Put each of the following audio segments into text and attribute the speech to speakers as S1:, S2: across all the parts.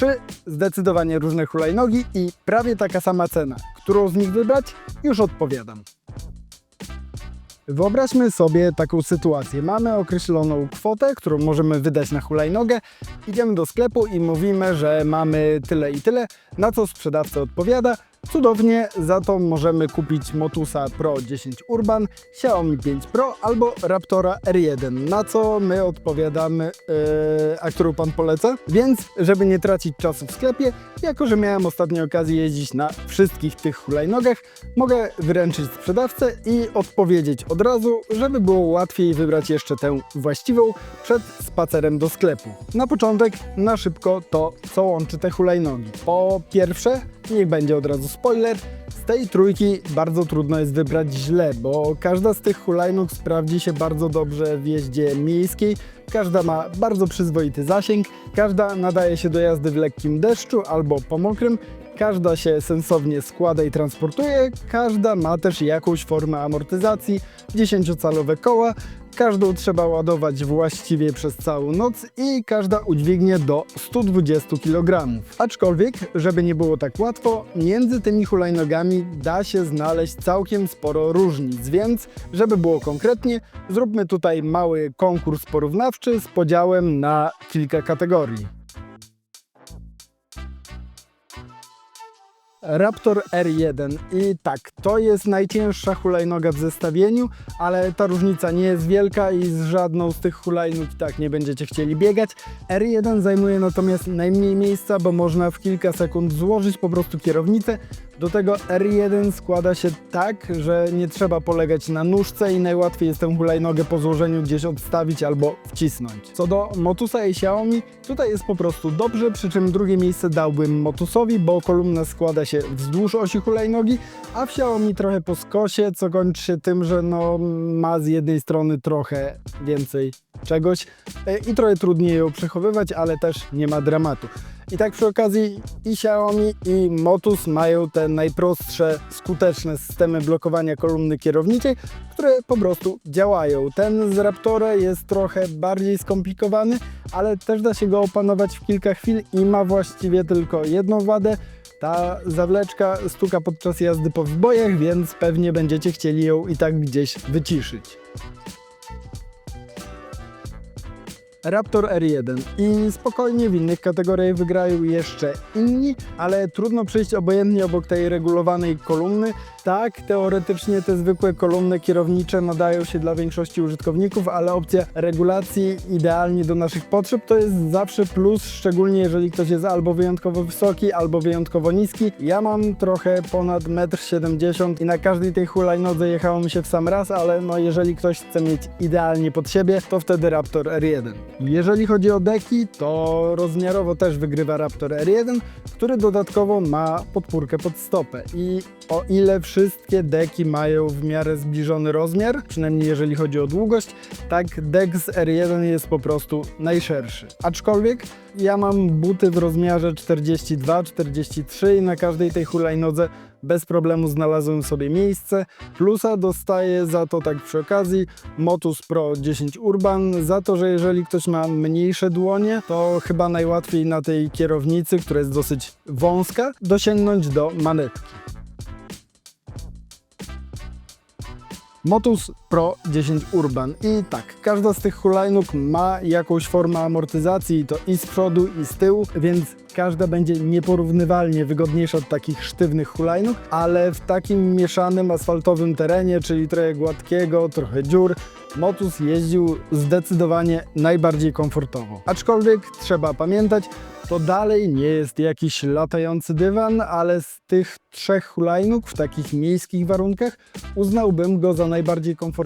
S1: Trzy zdecydowanie różne hulajnogi i prawie taka sama cena. Którą z nich wybrać? Już odpowiadam. Wyobraźmy sobie taką sytuację. Mamy określoną kwotę, którą możemy wydać na hulajnogę. Idziemy do sklepu i mówimy, że mamy tyle i tyle, na co sprzedawca odpowiada. Cudownie, za to możemy kupić Motusa Pro 10 Urban, Xiaomi 5 Pro albo Raptora R1, na co my odpowiadamy, yy, a którą Pan poleca. Więc, żeby nie tracić czasu w sklepie, jako że miałem ostatnio okazję jeździć na wszystkich tych hulajnogach, mogę wyręczyć sprzedawcę i odpowiedzieć od razu, żeby było łatwiej wybrać jeszcze tę właściwą przed spacerem do sklepu. Na początek, na szybko to, co łączy te hulajnogi. Po pierwsze, niech będzie od razu spoiler, z tej trójki bardzo trudno jest wybrać źle, bo każda z tych hulajnóg sprawdzi się bardzo dobrze w jeździe miejskiej, każda ma bardzo przyzwoity zasięg, każda nadaje się do jazdy w lekkim deszczu albo po mokrym, każda się sensownie składa i transportuje, każda ma też jakąś formę amortyzacji, 10-calowe koła, każdą trzeba ładować właściwie przez całą noc i każda udźwignie do 120 kg. Aczkolwiek, żeby nie było tak łatwo, między tymi hulajnogami da się znaleźć całkiem sporo różnic, więc żeby było konkretnie, zróbmy tutaj mały konkurs porównawczy z podziałem na kilka kategorii. Raptor R1 i tak, to jest najcięższa hulajnoga w zestawieniu, ale ta różnica nie jest wielka i z żadną z tych hulajnóg i tak nie będziecie chcieli biegać. R1 zajmuje natomiast najmniej miejsca, bo można w kilka sekund złożyć po prostu kierownicę. Do tego R1 składa się tak, że nie trzeba polegać na nóżce i najłatwiej jest tę hulajnogę po złożeniu gdzieś odstawić albo wcisnąć. Co do Motusa i Xiaomi, tutaj jest po prostu dobrze, przy czym drugie miejsce dałbym Motusowi, bo kolumna składa się wzdłuż osi hulajnogi, a w Xiaomi trochę po skosie, co kończy się tym, że no, ma z jednej strony trochę więcej czegoś e, i trochę trudniej ją przechowywać, ale też nie ma dramatu. I tak przy okazji i Xiaomi i Motus mają te najprostsze, skuteczne systemy blokowania kolumny kierowniczej, które po prostu działają. Ten z Raptora jest trochę bardziej skomplikowany, ale też da się go opanować w kilka chwil i ma właściwie tylko jedną wadę. Ta zawleczka stuka podczas jazdy po wybojach, więc pewnie będziecie chcieli ją i tak gdzieś wyciszyć. Raptor R1 i spokojnie w innych kategoriach wygrają jeszcze inni, ale trudno przejść obojętnie obok tej regulowanej kolumny. Tak, teoretycznie te zwykłe kolumny kierownicze nadają się dla większości użytkowników, ale opcja regulacji idealnie do naszych potrzeb to jest zawsze plus, szczególnie jeżeli ktoś jest albo wyjątkowo wysoki, albo wyjątkowo niski. Ja mam trochę ponad 1,70 m i na każdej tej hulajnodze jechało mi się w sam raz, ale no jeżeli ktoś chce mieć idealnie pod siebie, to wtedy Raptor R1. Jeżeli chodzi o deki, to rozmiarowo też wygrywa Raptor R1, który dodatkowo ma podpórkę pod stopę. I o ile wszystkie deki mają w miarę zbliżony rozmiar, przynajmniej jeżeli chodzi o długość, tak dek z R1 jest po prostu najszerszy. Aczkolwiek ja mam buty w rozmiarze 42-43 i na każdej tej hulajnodze bez problemu znalazłem sobie miejsce. Plusa dostaję za to tak przy okazji Motus Pro 10 Urban, za to, że jeżeli ktoś ma mniejsze dłonie, to chyba najłatwiej na tej kierownicy, która jest dosyć wąska, dosięgnąć do manetki. Motus Pro 10 Urban i tak, każda z tych hulajnóg ma jakąś formę amortyzacji, to i z przodu i z tyłu, więc każda będzie nieporównywalnie wygodniejsza od takich sztywnych hulajnóg, ale w takim mieszanym asfaltowym terenie, czyli trochę gładkiego, trochę dziur, Motus jeździł zdecydowanie najbardziej komfortowo. Aczkolwiek trzeba pamiętać, to dalej nie jest jakiś latający dywan, ale z tych trzech hulajnóg w takich miejskich warunkach uznałbym go za najbardziej komfortowego.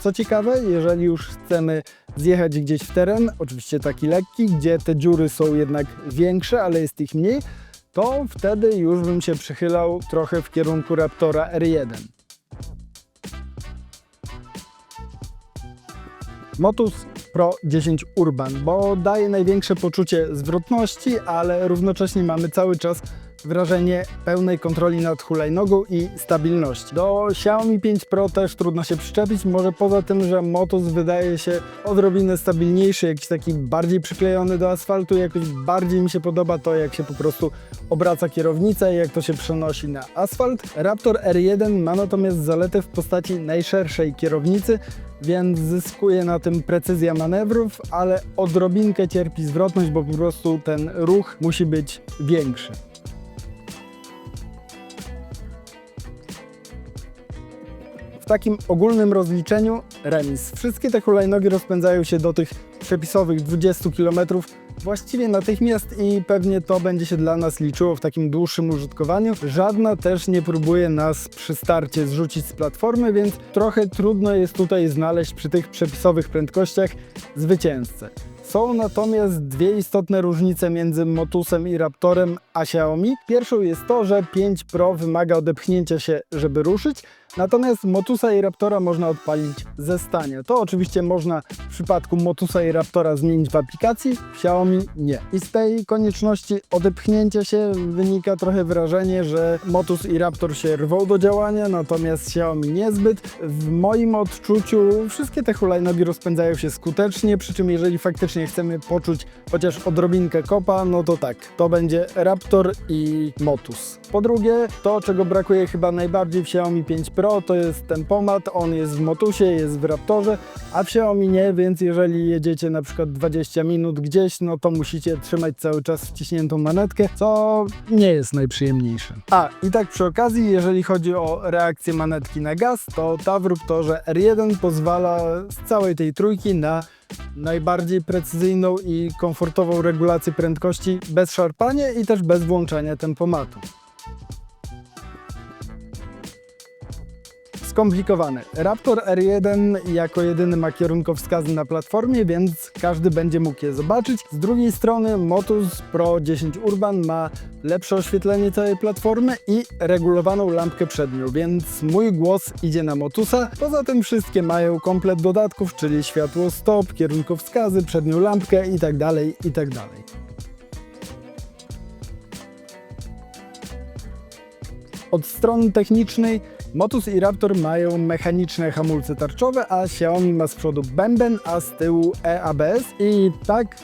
S1: Co ciekawe, jeżeli już chcemy zjechać gdzieś w teren, oczywiście taki lekki, gdzie te dziury są jednak większe, ale jest ich mniej, to wtedy już bym się przychylał trochę w kierunku Raptora R1. Motus Pro 10 Urban, bo daje największe poczucie zwrotności, ale równocześnie mamy cały czas wrażenie pełnej kontroli nad hulajnogą i stabilności. Do Xiaomi 5 Pro też trudno się przyczepić, może poza tym, że Motus wydaje się odrobinę stabilniejszy, jakiś taki bardziej przyklejony do asfaltu, jakoś bardziej mi się podoba to, jak się po prostu obraca kierownica i jak to się przenosi na asfalt. Raptor R1 ma natomiast zaletę w postaci najszerszej kierownicy, więc zyskuje na tym precyzja manewrów, ale odrobinkę cierpi zwrotność, bo po prostu ten ruch musi być większy. W takim ogólnym rozliczeniu remis. Wszystkie te hulajnogi rozpędzają się do tych przepisowych 20 km właściwie natychmiast i pewnie to będzie się dla nas liczyło w takim dłuższym użytkowaniu. Żadna też nie próbuje nas przy starcie zrzucić z platformy, więc trochę trudno jest tutaj znaleźć przy tych przepisowych prędkościach zwycięzcę. Są natomiast dwie istotne różnice między Motusem i Raptorem a Xiaomi. Pierwszą jest to, że 5 Pro wymaga odepchnięcia się, żeby ruszyć, natomiast Motusa i Raptora można odpalić ze stania. To oczywiście można w przypadku Motusa i Raptora zmienić w aplikacji, w Xiaomi nie. I z tej konieczności odepchnięcia się wynika trochę wrażenie, że Motus i Raptor się rwą do działania, natomiast Xiaomi niezbyt. W moim odczuciu wszystkie te hulajnogi rozpędzają się skutecznie, przy czym jeżeli faktycznie chcemy poczuć chociaż odrobinkę kopa, no to tak, to będzie Raptor i Motus. Po drugie, to czego brakuje chyba najbardziej w Xiaomi 5 Pro, to jest tempomat, on jest w Motusie, jest w Raptorze, a w Xiaomi nie, więc jeżeli jedziecie na przykład 20 minut gdzieś, no to musicie trzymać cały czas wciśniętą manetkę, co nie jest najprzyjemniejsze. A, i tak przy okazji, jeżeli chodzi o reakcję manetki na gaz, to ta w Raptorze R1 pozwala z całej tej trójki na najbardziej precyzyjną i komfortową regulację prędkości bez szarpania i też bez włączania tempomatu. Skomplikowane. Raptor R1 jako jedyny ma kierunkowskazy na platformie, więc każdy będzie mógł je zobaczyć. Z drugiej strony Motus Pro 10 Urban ma lepsze oświetlenie całej platformy i regulowaną lampkę przednią, więc mój głos idzie na Motusa. Poza tym wszystkie mają komplet dodatków, czyli światło stop, kierunkowskazy, przednią lampkę itd. itd. Od strony technicznej Motus i Raptor mają mechaniczne hamulce tarczowe, a Xiaomi ma z przodu bęben, a z tyłu e-ABS i tak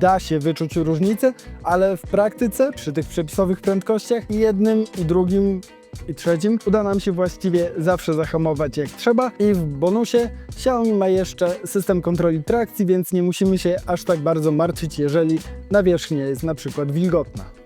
S1: da się wyczuć różnicę, ale w praktyce przy tych przepisowych prędkościach jednym i drugim i trzecim uda nam się właściwie zawsze zahamować jak trzeba i w bonusie Xiaomi ma jeszcze system kontroli trakcji, więc nie musimy się aż tak bardzo martwić, jeżeli nawierzchnia jest na przykład wilgotna.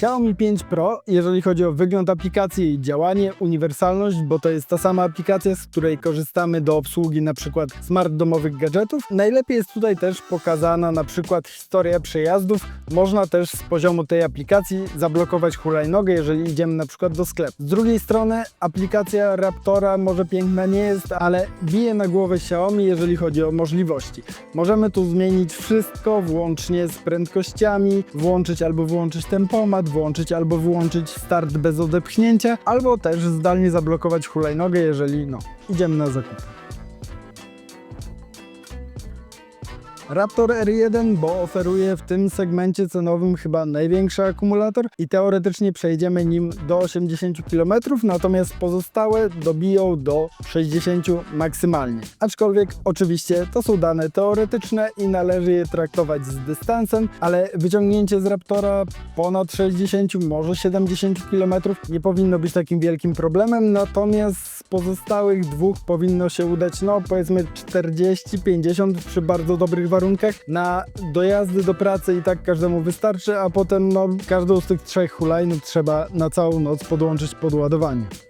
S1: Xiaomi 5 Pro, jeżeli chodzi o wygląd aplikacji i działanie, uniwersalność, bo to jest ta sama aplikacja, z której korzystamy do obsługi przykład smart domowych gadżetów. Najlepiej jest tutaj też pokazana na przykład historia przejazdów. Można też z poziomu tej aplikacji zablokować hulajnogę, jeżeli idziemy na przykład do sklepu. Z drugiej strony aplikacja Raptora może piękna nie jest, ale bije na głowę Xiaomi, jeżeli chodzi o możliwości. Możemy tu zmienić wszystko, włącznie z prędkościami, włączyć albo wyłączyć tempomat, włączyć albo wyłączyć start bez odepchnięcia, albo też zdalnie zablokować hulajnogę, jeżeli no, idziemy na zakupy. Raptor R1, bo oferuje w tym segmencie cenowym chyba największy akumulator i teoretycznie przejdziemy nim do 80 km, natomiast pozostałe dobiją do 60 maksymalnie. Aczkolwiek oczywiście to są dane teoretyczne i należy je traktować z dystansem, ale wyciągnięcie z Raptora ponad 60, może 70 km nie powinno być takim wielkim problemem, natomiast z pozostałych dwóch powinno się udać, no powiedzmy 40-50 przy bardzo dobrych warunkach na dojazdy do pracy i tak każdemu wystarczy, a potem no, każdą z tych trzech hulajnóg trzeba na całą noc podłączyć pod ładowanie.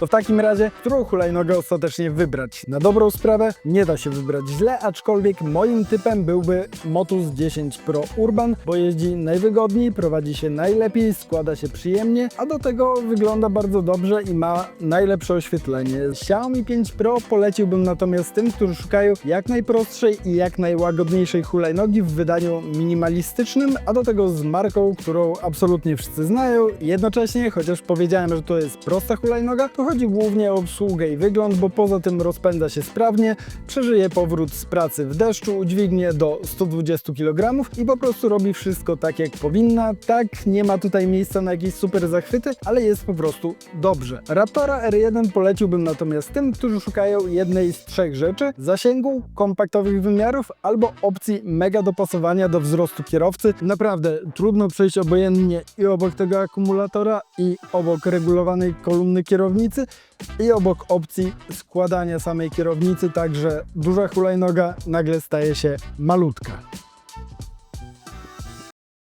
S1: To w takim razie, którą hulajnogę ostatecznie wybrać? Na dobrą sprawę nie da się wybrać źle, aczkolwiek moim typem byłby Motus 10 Pro Urban, bo jeździ najwygodniej, prowadzi się najlepiej, składa się przyjemnie, a do tego wygląda bardzo dobrze i ma najlepsze oświetlenie. Xiaomi 5 Pro poleciłbym natomiast tym, którzy szukają jak najprostszej i jak najłagodniejszej hulajnogi w wydaniu minimalistycznym, a do tego z marką, którą absolutnie wszyscy znają. Jednocześnie, chociaż powiedziałem, że to jest prosta hulajnoga, to chodzi głównie o obsługę i wygląd, bo poza tym rozpędza się sprawnie, przeżyje powrót z pracy w deszczu, udźwignie do 120 kg i po prostu robi wszystko tak jak powinna. Tak, nie ma tutaj miejsca na jakieś super zachwyty, ale jest po prostu dobrze. Raptora R1 poleciłbym natomiast tym, którzy szukają jednej z trzech rzeczy: zasięgu, kompaktowych wymiarów albo opcji mega dopasowania do wzrostu kierowcy. Naprawdę trudno przejść obojętnie i obok tego akumulatora, i obok regulowanej kolumny kierownicy, i obok opcji składania samej kierownicy, także duża hulajnoga nagle staje się malutka.